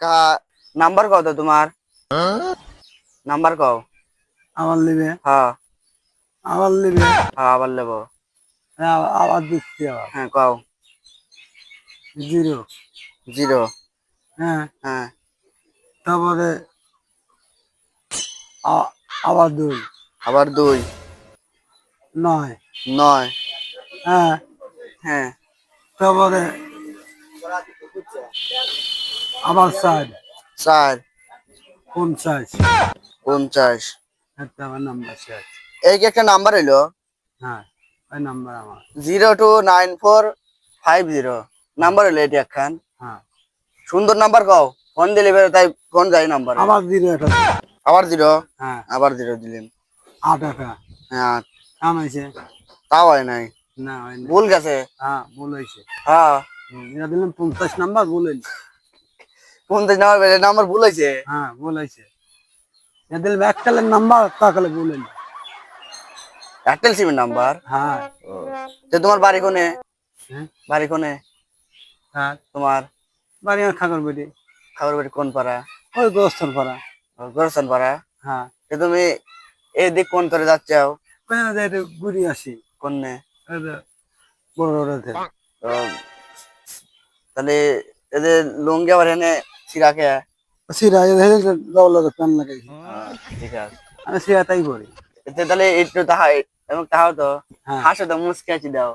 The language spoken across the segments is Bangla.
কা নাম্বার কত তোমার। নাম্বার কও। আবার নেবে হ্যাঁ। আবার নেবে হ্যাঁ আবার লেবো। হ্যাঁ, আবার- দিচ্ছি আবার। হ্যাঁ কও। জিরো। জিরো। হ্যাঁ। হ্যাঁ। তারপরে আ- আবার দুই। আবার দুই। নয়। নয়। হ্যাঁ। হ্যাঁ। তারপরে আবার চার। চার। পঞ্চাশ। পঞ্চাশ। একটা আমার নাম্বার শেষ। এই কি একটা নাম্বার এলো। হ্যাঁ ওই নাম্বার আমার। Zero two nine four five zero. Number এলো এটি একখান। হ্যাঁ। সুন্দর নাম্বার কও। ফোন দিলে তাই ফোন যাই নাম্বার আবার জিরো একটা আবার জিরো? হ্যাঁ। আবার জিরো দিলেন। আট একটা। হ্যাঁ। আট। কাম হয়েছে? তাও হয় নাই। না হয় না ভুল গেছে? হ্যাঁ ভুল হয়েছে। হ্যাঁ। এটা দিলাম পঞ্চাশ নাম্বার ভুল হয়েছে পঞ্চাশ নাম্বার বেড়ে নাম্বার ভুল হয়েছে। হ্যাঁ ভুল হয়েছে। নাম্বার তাকালে ভুল হয়েছে এয়ারটেল সিমের নাম্বার? হ্যাঁ। তো তোমার বাড়ি কোনে? হ্যাঁ। বাড়ি কোনে? হ্যাঁ। তোমার? বাড়ি আমার খাগর বেটি কোন পাড়া? ওই পাড়া। গোরস্থান পাড়া? হ্যাঁ। তো তুমি এদিক কোন করে যাচ্ছাও ঘুরি আসি। কোনে? বড় তাহলে এদের লুঙ্গি আবার এনে সিরা দৌলত প্যান লাগাইছি ঠিক আছে। আমি সিরা তাই করি। তাহলে একটু তাহা এবং তাহাও তো হ্যাঁ। হাসো তো মুসকে আছি দাও।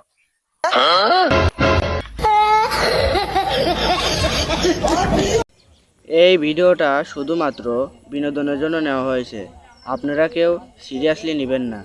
এই ভিডিওটা শুধুমাত্র বিনোদনের জন্য নেওয়া হয়েছে। আপনারা কেউ সিরিয়াসলি নেবেন না।